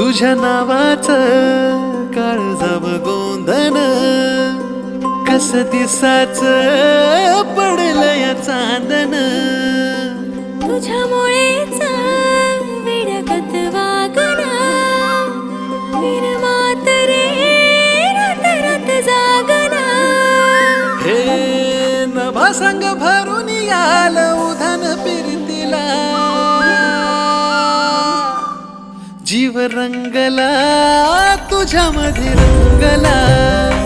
तुझ्या नावाच काळजाव गोंधन. कस दिसाच पडलं या चांदन. विरमात रे रात रात हे नभा संग भरून याल उधान फिरतीला. जीव रंगला तुझ्यामध्ये रंगला.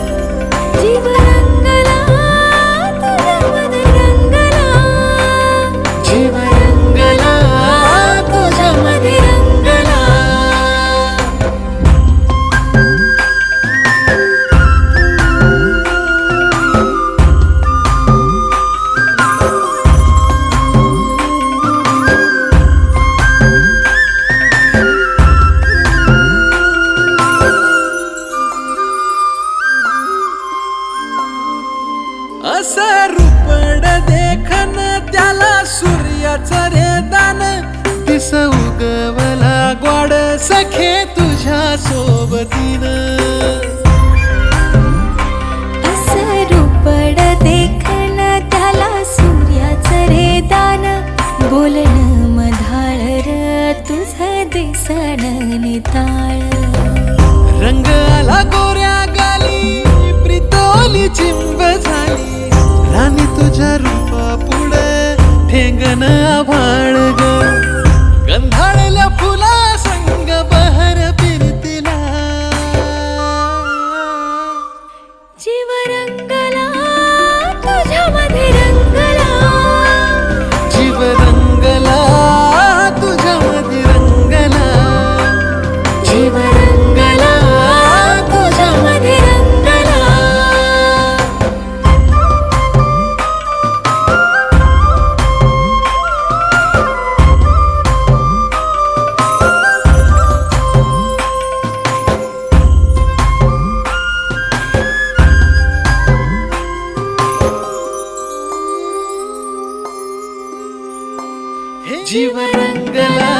असं रुपड देखन त्याला सूर्याचं रे दान दिस उगवला ग्वाड सखे तुझ्या सोबतीनं. असं रूपड देखन त्याला सूर्याचं रे दान बोलणं मधाळ र तुझं निताळ. रंग आला गोऱ्या गाली प्रितोली चिंब झाली. तुझ्या रूपा पुढे ठेंगण आभाळ ग. गंधाळल्या फुला संग बहर पिरतीला जीवरंग जीव रंगला